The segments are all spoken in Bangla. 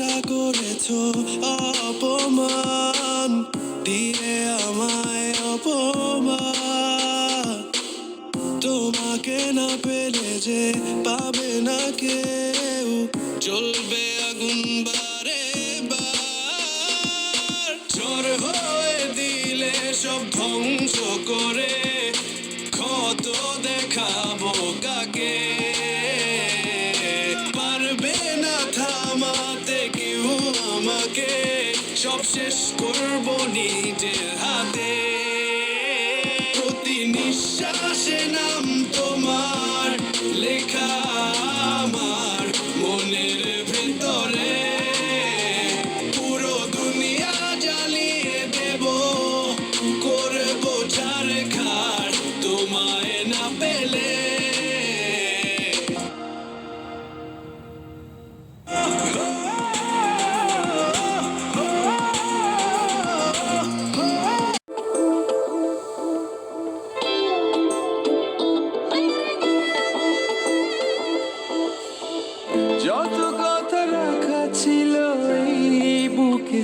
ভালোবাসা করেছ অপমান, দিয়ে আমায় অপমান। তোমাকে না পেলে যে পাবে না কেউ, চলবে আগুন বারে বার। ঝড় হয়ে দিলে সব ধ্বংস করে ক্ষত দেখাবো সব শেষ করব নিজের হাতে। প্রতি নিঃশ্বাসে নাম তোমার।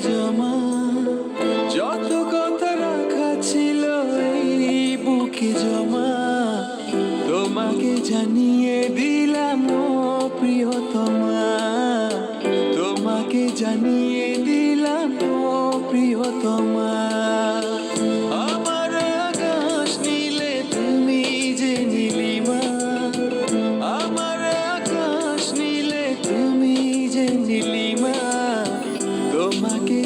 জমা যত বুকে জমা তোমাকে জানিয়ে দিলাম তোমাকে